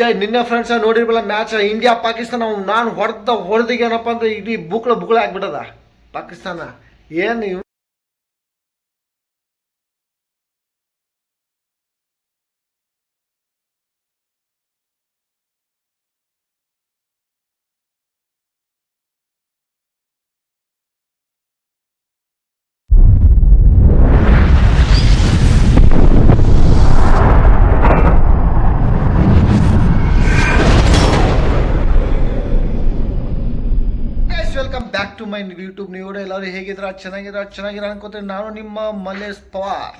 ಜೈ, ನಿನ್ನೆ ಫ್ರೆಂಡ್ಸ್ ನೋಡಿರ್ಬಲ್ಲ match India Pakistan ನಾನು ಹೊಡೆದ ಹೊಡೆದಿಗೆ ಏನಪ್ಪ ಅಂದ್ರೆ ಇಡೀ ಬುಕ್ಳ ಬುಕ್ಳ ಆಗ್ಬಿಟ್ಟದ ಪಾಕಿಸ್ತಾನ, ಏನು ಯೂಟ್ಯೂಬ್ ನೀವು ಎಲ್ಲರೂ ಹೇಗಿದ್ರ? ಚೆನ್ನಾಗಿರ ಚೆನ್ನಾಗಿರ ಅನ್ಕೋತೀನಿ ನಾನು ನಿಮ್ಮ ಮಲೇಶ್ ಪವಾರ್.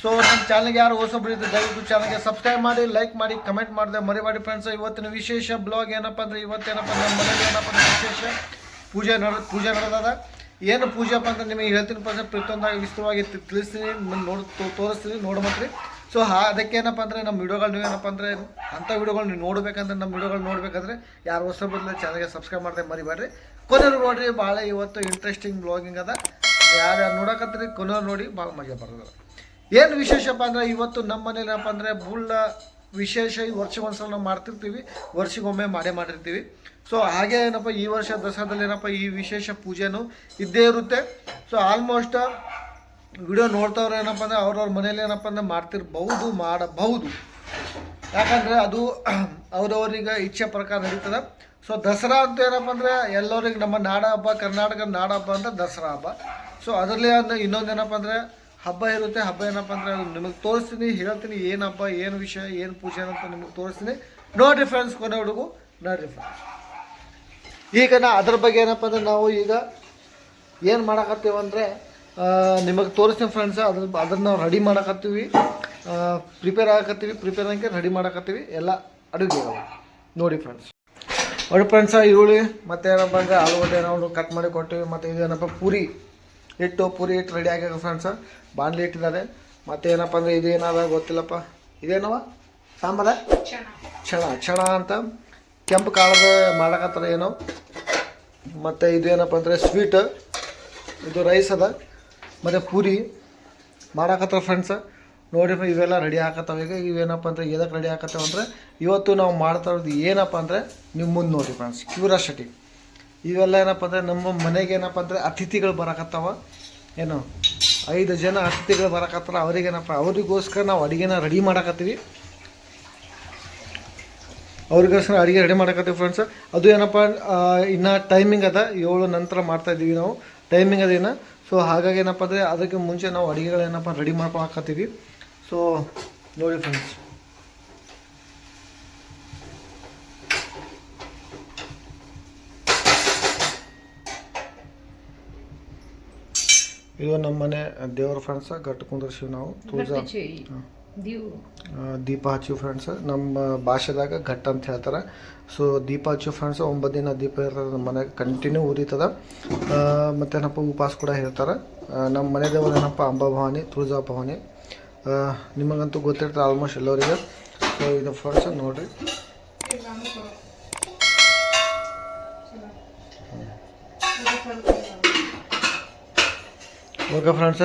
ಸೊ ನಮ್ಮ ಚಾನಲ್ಗೆ ಯಾರು ಹೊಸಬ್ರು ಇದ್ರೆ ದಯವಿಟ್ಟು ಚಾನಲ್ಗೆ ಸಬ್ಸ್ಕ್ರೈಬ್ ಮಾಡಿ ಲೈಕ್ ಮಾಡಿ ಕಮೆಂಟ್ ಮಾಡಿದೆ ಮರಿಬೇಡಿ ಫ್ರೆಂಡ್ಸ್ ಇವತ್ತಿನ ವಿಶೇಷ ಬ್ಲಾಗ್ ಏನಪ್ಪ ಅಂದರೆ ಇವತ್ತೇನಪ್ಪ ನಮ್ಮ ಮನೇಲಿ ಏನಪ್ಪ ಅಂದರೆ ವಿಶೇಷ? ಪೂಜೆ ನಡ, ಪೂಜೆ ನಡೆದದ? ಏನು ಪೂಜೆಪ್ಪ ಅಂತ ನಿಮಗೆ ಹೇಳ್ತೀನಿ ಪರ್ಸೆಂಟ್ ಪ್ರತಿಯೊಂದಾಗಿ ವಿಸ್ತೃತವಾಗಿ ತಿಳಿಸ್ತೀನಿ ನೋಡಿ ತೋರಿಸ್ತೀನಿ ನೋಡ್ಬೇಕ್ರಿ ಸೊ ಹಾ, ಅದಕ್ಕೆ ಏನಪ್ಪ ಅಂದರೆ ನಮ್ಮ ವಿಡಿಯೋಗಳು ನೀವು ಏನಪ್ಪ ಅಂದರೆ ಅಂಥ ವಿಡಿಯೋಗಳು ನೀವು ನೋಡ್ಬೇಕಂದ್ರೆ ನಮ್ಮ ವಿಡಿಯೋಗಳು ನೋಡ್ಬೇಕಂದ್ರೆ ಯಾರು ಹೊಸ ಬದಲು ಚಾನಲ್ಗೆ ಸಬ್ಸ್ಕ್ರೈಬ್ ಮಾಡ್ದೆ ಮರಿಬೇಡ್ರಿ. ಕೊನೆಯವ್ರು ನೋಡಿರಿ, ಭಾಳ ಇವತ್ತು ಇಂಟ್ರೆಸ್ಟಿಂಗ್ ಬ್ಲಾಗಿಂಗ್ ಅದ. ಯಾರು ಯಾರು ನೋಡಕತ್ತೀರಿ, ಕೊನೆಯವ್ರು ನೋಡಿ ಭಾಳ ಮಜಾ ಬರ್ತದೆ. ಏನು ವಿಶೇಷಪ್ಪ ಅಂದರೆ ಇವತ್ತು ನಮ್ಮ ಮನೇಲಿ ಏನಪ್ಪ ಅಂದರೆ ಬುಳ್ಳ ವಿಶೇಷ ಈ ವರ್ಷಕ್ಕೊಂದ್ಸಲ ನಾವು ಮಾಡ್ತಿರ್ತೀವಿ, ವರ್ಷಕ್ಕೊಮ್ಮೆ ಮಾಡೇ ಮಾಡಿರ್ತೀವಿ. ಸೊ ಹಾಗೆ ಏನಪ್ಪ ಈ ವರ್ಷ ದಸರಾದಲ್ಲಿ ಏನಪ್ಪ ಈ ವಿಶೇಷ ಪೂಜೆನೂ ಇದ್ದೇ ಇರುತ್ತೆ. ಸೊ ಆಲ್ಮೋಸ್ಟ್ ವಿಡಿಯೋ ನೋಡ್ತವ್ರು ಏನಪ್ಪ ಅಂದರೆ ಅವ್ರವ್ರ ಮನೇಲಿ ಏನಪ್ಪ ಅಂದರೆ ಮಾಡ್ತಿರ್ಬಹುದು, ಮಾಡಬಹುದು. ಯಾಕಂದರೆ ಅದು ಅವ್ರವ್ರಿಗೆ ಇಚ್ಛೆ ಪ್ರಕಾರ ನಡೀತದೆ. ಸೊ ದಸರಾ ಅಂತ ಏನಪ್ಪ ಅಂದರೆ ಎಲ್ಲರಿಗೆ ನಮ್ಮ ನಾಡ ಹಬ್ಬ ಕರ್ನಾಟಕ ನಾಡ ಹಬ್ಬ ಅಂತ ದಸರಾ ಹಬ್ಬ. ಸೊ ಅದರಲ್ಲಿ ಒಂದು ಇನ್ನೊಂದು ಏನಪ್ಪ ಅಂದರೆ ಹಬ್ಬ ಇರುತ್ತೆ. ಹಬ್ಬ ಏನಪ್ಪ ಅಂದರೆ ಅದು ನಿಮಗೆ ತೋರಿಸ್ತೀನಿ, ಹೇಳ್ತೀನಿ ಏನು ಹಬ್ಬ, ಏನು ವಿಷಯ, ಏನು ಪೂಜೆ ಅಂತ ನಿಮಗೆ ತೋರಿಸ್ತೀನಿ. ನೋಡಿರಿ ಫ್ರೆಂಡ್ಸ್ ಕೊನೆ ಹುಡುಗು, ನೋಡಿರಿ ಫ್ರೆಂಡ್ಸ್ ಈಗ ನಾ ಅದ್ರ ಬಗ್ಗೆ ಏನಪ್ಪ ಅಂದರೆ ನಾವು ಈಗ ಏನು ಮಾಡಕತ್ತೀವಿ ಅಂದರೆ ನಿಮಗೆ ತೋರಿಸ್ತೀನಿ ಫ್ರೆಂಡ್ಸ್ ಅದ್ರ ಅದನ್ನು ನಾವು ರೆಡಿ ಮಾಡಕತ್ತೀವಿ. ಪ್ರಿಪೇರ್ ಆಗಕತ್ತೀವಿ ಪ್ರಿಪೇರ್ ಆಗಿ ರೆಡಿ ಮಾಡಕತ್ತೀವಿ. ಎಲ್ಲ ಅಡುಗೆ ನೋಡಿ ಫ್ರೆಂಡ್ಸ್ ನೋಡಿ ಫ್ರೆಂಡ್ಸ ಈರುಳ್ಳಿ ಮತ್ತು ಏನಪ್ಪ ಅಂದರೆ ಆಲೂಗಡ್ಡೆ ನಾವು ಕಟ್ ಮಾಡಿ ಕೊಟ್ಟಿವಿ. ಮತ್ತು ಇದೇನಪ್ಪ ಪೂರಿ ಹಿಟ್ಟು ಪೂರಿ ಹಿಟ್ಟು ರೆಡಿ ಆಗ್ಯಾಗ ಫ್ರೆಂಡ್ಸ ಬಾಣಲಿ ಇಟ್ಟಿದ್ದಾರೆ. ಮತ್ತು ಏನಪ್ಪ ಅಂದರೆ ಇದು ಏನಾದ ಗೊತ್ತಿಲ್ಲಪ್ಪ. ಇದೇನವ? ಸಾಂಬಾರ? ಕ್ಷಣ. ಕ್ಷಣ. ಅಂತ ಕೆಂಪು ಕಾಳದ ಮಾಡಕತ್ತಾರ ಏನೋ. ಮತ್ತು ಇದು ಏನಪ್ಪ ಅಂದರೆ ಸ್ವೀಟ್ ಇದು ರೈಸ್ ಅದ. ಮತ್ತು ಪೂರಿ ಮಾಡಾಕತ್ತಾರ ಫ್ರೆಂಡ್ಸ್ ನೋಡಿ ಇವೆಲ್ಲ ರೆಡಿ ಹಾಕತ್ತಾವ ಈಗ ಇವೇನಪ್ಪ ಅಂದರೆ ಎದಕ್ಕೆ ರೆಡಿ ಹಾಕತ್ತಾವ ಅಂದರೆ, ಇವತ್ತು ನಾವು ಮಾಡ್ತಾ ಇರೋದು ಏನಪ್ಪ ಅಂದರೆ ನಿಮ್ಮ ಮುಂದೆ ನೋಡಿ ಫ್ರೆಂಡ್ಸ್ ಕ್ಯೂರಾಸಿಟಿ ಇವೆಲ್ಲ ಏನಪ್ಪ ಅಂದರೆ, ನಮ್ಮ ಮನೆಗೆ ಏನಪ್ಪ ಅಂದರೆ, ಅತಿಥಿಗಳು ಬರಕತ್ತಾವ. ಏನು? ಐದು ಜನ ಅತಿಥಿಗಳು ಬರಕತ್ತಾರ. ಅವ್ರಿಗೇನಪ್ಪ, ಅವರಿಗೋಸ್ಕರ ನಾವು ಅಡುಗೆನ ರೆಡಿ ಮಾಡಕತ್ತೀವಿ. ಅವ್ರಿಗೋಸ್ಕರ ಅಡುಗೆ ರೆಡಿ ಮಾಡಕತ್ತೀವಿ ಫ್ರೆಂಡ್ಸ್ ಅದು ಏನಪ್ಪ ಇನ್ನು ಟೈಮಿಂಗ್ ಅದ. ಏಳು ನಂತರ ಮಾಡ್ತಾ ಇದ್ದೀವಿ ನಾವು. ಟೈಮಿಂಗ್ ಅದೇನ ಸೊ ಹಾಗಾಗಿ ಏನಪ್ಪ ಅಂದರೆ ಅದಕ್ಕೆ ಮುಂಚೆ ನಾವು ಅಡುಗೆಗಳೇನಪ್ಪ ರೆಡಿ ಮಾಡ್ಕೊಳಕತ್ತೀವಿ. ಸೊ ನೋಡಿ ಫ್ರೆಂಡ್ಸ್ ಇದು ನಮ್ಮ ಮನೆ ದೇವರ ಫ್ರೆಂಡ್ಸ ಗಟ್ಟು ಕುಂದರ್ಸಿವಿ ನಾವು. ತುಳಜಾ. ದೀಪ ಹಚ್ಚಿವಿ ಫ್ರೆಂಡ್ಸ್ ನಮ್ಮ ಭಾಷೆದಾಗ ಘಟ್ಟ ಅಂತ ಹೇಳ್ತಾರೆ. ಸೊ ದೀಪ ಹಚ್ಚು ಫ್ರೆಂಡ್ಸ್ ಒಂಬತ್ತು ದಿನ ದೀಪ ಇರ್ತದೆ ನಮ್ಮ ಮನೆಗೆ ಕಂಟಿನ್ಯೂ ಉರಿತದ. ಮತ್ತು ಮತ್ತೇನಪ್ಪ ಉಪವಾಸ ಕೂಡ ಹೇಳ್ತಾರೆ. ನಮ್ಮ ಮನೆ ದೇವರು ಏನಪ್ಪ ಅಂಬಾ ಭವಾನಿ ತುಳಜಾ ಭವಾನಿ. ನಿಮಗಂತೂ ಗೊತ್ತಿರ್ತದೆ ಆಲ್ಮೋಸ್ಟ್ ಎಲ್ಲರಿಗೆ. ಸೊ ಇದು ಫ್ರೆಂಡ್ಸ್ ನೋಡಿರಿ. ಓಕೆ ಫ್ರೆಂಡ್ಸ್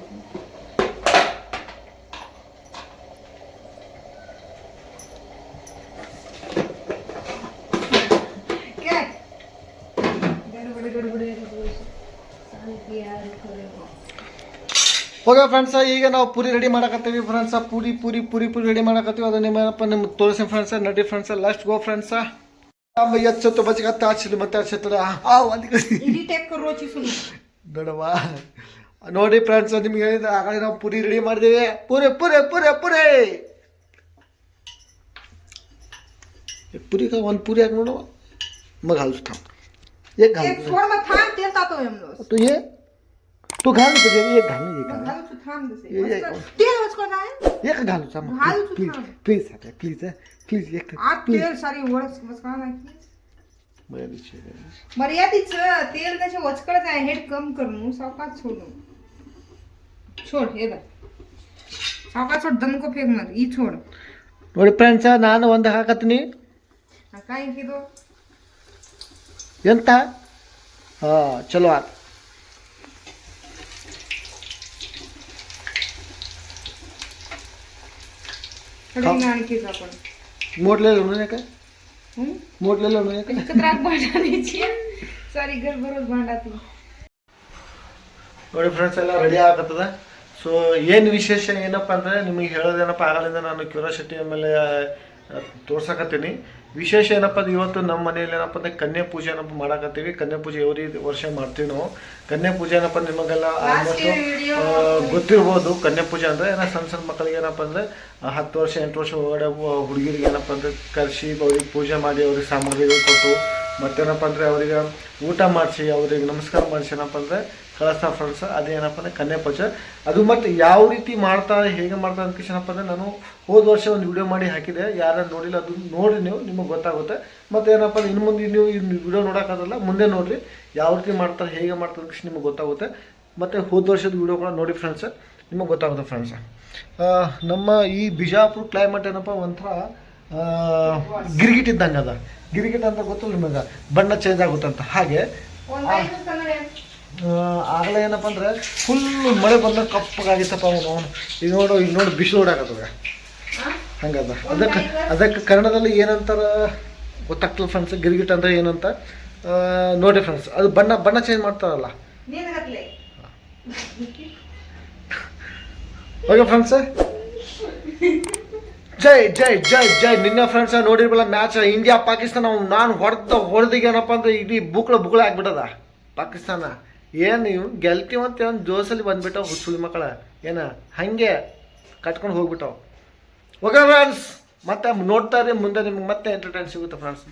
ಓಕೆ ಫ್ರೆಂಡ್ಸ ಈಗ ನಾವು ಪೂರಿ ರೆಡಿ ಮಾಡಕತ್ತೀವಿ. ಫ್ರೆಂಡ್ಸ ಪೂರಿ ಪೂರಿ ಪೂರಿ ಪೂರಿ ರೆಡಿ ಮಾಡಕತ್ತೀವಿ. ಅದು ನಿಮ್ಮಪ್ಪ ನಿಮ್ಮ ತೋರಿಸಿ ಫ್ರೆಂಡ್ಸ ನಡಿ ಫ್ರೆಂಡ್ಸ ಲಾಸ್ಟ್ ಗೋ ಫ್ರೆಂಡ್ಸ ನಮ್ಮ ಎಚ್ಚತ್ತು ಬಜಗತ್ತ ಹಚ್ಚಿಲ್ಲ ಮತ್ತೆ ಹಚ್ಚತ್ತಡ ಆ ಒಂದು ನೋಡಿ ಫ್ರೆಂಡ್ಸ್ ನಿಮ್ಗೆ ಹೇಳಿದ ಆಗಲೇ ನಾವು ಪೂರಿ ರೆಡಿ ಮಾಡಿದ್ದೀವಿ. ಪೂರಿ ಪೂರಿ ಪೂರಿ ಪೂರಿ. ಪೂರಿಗೆ ಒಂದು ಪೂರಿ ಹಾಕಿ ನೋಡುವ. ಮಗ ಹಲ್ಸ್ತಾವ ಏ? मग घालतो थांब एक घाल तू ये तू घाल तुझे एक घाल ना, एक घाल एक घालू थांब घाल तू प्लीज थांब. प्लीज प्लीज प्लीज एक प्लीज मर्यादित तेल त्याच्या वचकळच आहे हेड कम करून सावकाश सोडून सोड हे बघ सावकाश सोड दणको फेक मत ई छोड ನೋಡಿ ಫ್ರೆಂಡ್ಸ ನಾನು ಒಂದು ಹಾಕತ್ತೀನಿ हा, काय किदो ಎಂತ ಹಾಂ ಚಲೋ ಆತ್ ನೋಡಿ ಫ್ರೆಂಡ್ಸ್ ಎಲ್ಲ ರೆಡಿ ಆಗತ್ತದ? ಸೊ ಏನು ವಿಶೇಷ ಏನಪ್ಪ ಅಂದ್ರೆ ನಿಮಗೆ ಹೇಳೋದೇನಪ್ಪ ಆಗಲಿಂದ ನಾನು ಕ್ಯೂರಿಯಾಸಿಟಿ ಆಮೇಲೆ ತೋರ್ಸಕತ್ತೀನಿ. ವಿಶೇಷ ಏನಪ್ಪ ಅಂದ್ರೆ ಇವತ್ತು ನಮ್ಮ ಮನೆಯಲ್ಲಿ ಏನಪ್ಪ ಅಂದ್ರೆ ಕನ್ಯಾ ಪೂಜೆ ಏನಪ್ಪ ಮಾಡಾಕತ್ತೀವಿ. ಕನ್ಯಾ ಪೂಜೆ ಎವ್ರಿ ವರ್ಷ ಮಾಡ್ತೀವಿ ನಾವು. ಕನ್ಯಾ ಪೂಜೆ ಏನಪ್ಪ ನಿಮಗೆಲ್ಲ ಆಲ್ಮೋಸ್ಟ್ ಗೊತ್ತಿರ್ಬೋದು. ಕನ್ಯಾ ಪೂಜೆ ಅಂದ್ರೆ ಏನೋ ಸಣ್ಣ ಸಣ್ಣ ಮಕ್ಕಳಿಗೆ ಏನಪ್ಪ ಅಂದ್ರೆ ಹತ್ತು ವರ್ಷ ಎಂಟು ವರ್ಷ ಒಳಗಡೆ ಹುಡುಗಿರಿಗೆ ಏನಪ್ಪ ಅಂದ್ರೆ ಕರೆಸಿ ಅವ್ರಿಗೆ ಪೂಜೆ ಮಾಡಿ ಅವ್ರಿಗೆ ಸಾಮಗ್ರಿಗಳು ಕೊಟ್ಟು ಮತ್ತೇನಪ್ಪ ಅಂದ್ರೆ ಅವರಿಗೆ ಊಟ ಮಾಡಿಸಿ ಅವ್ರಿಗೆ ನಮಸ್ಕಾರ ಮಾಡಿಸಿ ಏನಪ್ಪ ಅಂದರೆ ಕಳಿಸ್ತಾ ಫ್ರೆಂಡ್ಸ್ ಅದೇನಪ್ಪ ಅಂದರೆ ಕನ್ಯಾ ಪೂಜೆ. ಅದು ಮತ್ತು ಯಾವ ರೀತಿ ಮಾಡ್ತಾರೆ, ಹೇಗೆ ಮಾಡ್ತಾರೆ ಅಂತ ಏನಪ್ಪ ಅಂದರೆ ನಾನು ಹೋದ ವರ್ಷ ಒಂದು ವಿಡಿಯೋ ಮಾಡಿ ಹಾಕಿದೆ. ಯಾರು ನೋಡಿಲ್ಲ ಅದು ನೋಡಿ ನೀವು, ನಿಮಗೆ ಗೊತ್ತಾಗುತ್ತೆ. ಮತ್ತು ಏನಪ್ಪ ಅಂದ್ರೆ ಇನ್ನು ಮುಂದೆ ನೀವು ಈ ವಿಡಿಯೋ ನೋಡೋಕ್ಕಾಗಲ್ಲ, ಮುಂದೆ ನೋಡಿರಿ ಯಾವ ರೀತಿ ಮಾಡ್ತಾರೆ, ಹೇಗೆ ಮಾಡ್ತಾರೆ ಅಂತ ನಿಮಗೆ ಗೊತ್ತಾಗುತ್ತೆ. ಮತ್ತು ಹೋದ ವರ್ಷದ ವಿಡಿಯೋ ಕೂಡ ನೋಡಿ ಫ್ರೆಂಡ್ಸ್, ನಿಮಗೆ ಗೊತ್ತಾಗುತ್ತೆ ಫ್ರೆಂಡ್ಸ್. ನಮ್ಮ ಈ ಬಿಜಾಪುರ ಕ್ಲೈಮೇಟ್ ಏನಪ್ಪ, ಒಂಥರ ಗಿರಿಗಿಟ್ಟಿದ್ದಂಗೆ ಅದ. ಗಿರಿಗಿಟ್ ಅಂತ ಗೊತ್ತಲ್ಲ ನಿಮಗೆ, ಬಣ್ಣ ಚೇಂಜ್ ಆಗುತ್ತಂತ ಹಾಗೆ ಆಗಲೇ ಏನಪ್ಪ ಅಂದ್ರೆ ಫುಲ್ ಮಳೆ ಬಂದಾಗ ಕಪ್ಪಗಾಗಿತ್ತಪ್ಪ ಅವನು ಅವನು. ಈಗ ನೋಡು ಈಗ ನೋಡಿ ಬಿಸಿಲು ಓಡಾಕತ್ತದ ಹಂಗದ. ಅದಕ್ಕೆ ಅದಕ್ಕೆ ಕನ್ನಡದಲ್ಲಿ ಏನಂತಾರ ಗೊತ್ತಾಗ್ತಲ್ಲ ಫ್ರೆಂಡ್ಸ್ ಗಿರ್ಗಿಟ್ ಅಂದ್ರೆ ಏನಂತ? ನೋಡಿ ಫ್ರೆಂಡ್ಸ್ ಅದು ಬಣ್ಣ ಬಣ್ಣ ಚೇಂಜ್ ಮಾಡ್ತಾರಲ್ಲ. ಓಕೆ ಫ್ರೆಂಡ್ಸ್ ಜೈ ಜೈ ಜೈ ಜೈ. ನಿನ್ನೆ ಫ್ರೆಂಡ್ಸ್ ನೋಡಿರ್ಬಲ್ಲ ಮ್ಯಾಚ್ ಇಂಡಿಯಾ ಪಾಕಿಸ್ತಾನ ನಾನು ಹೊಡೆದ ಹೊಡೆದಿಗೆ ಏನಪ್ಪ ಅಂದ್ರೆ ಇಡೀ ಬುಕ್ಳ ಬುಕ್ಳ ಆಗ್ಬಿಟ್ಟದ. ಪಾಕಿಸ್ತಾನ. ಏನು ಇವ್ ಗೆಲ್ತೀವಂತ ಒಂದು ಜೋಸಲ್ಲಿ ಬಂದ್ಬಿಟ್ಟವು ಹುಚ್ಚುಳಿ ಮಕ್ಕಳ? ಏನ? ಹಂಗೆ ಕಟ್ಕೊಂಡು ಹೋಗ್ಬಿಟ್ಟವು. ಓಕೆ ಫ್ರೆಂಡ್ಸ್ ಮತ್ತೆ ನೋಡ್ತಾರೆ ಮುಂದೆ ನಿಮ್ಗೆ ಮತ್ತೆ ಎಂಟರ್ಟೈನ್ ಸಿಗುತ್ತೆ ಫ್ರೆಂಡ್ಸ್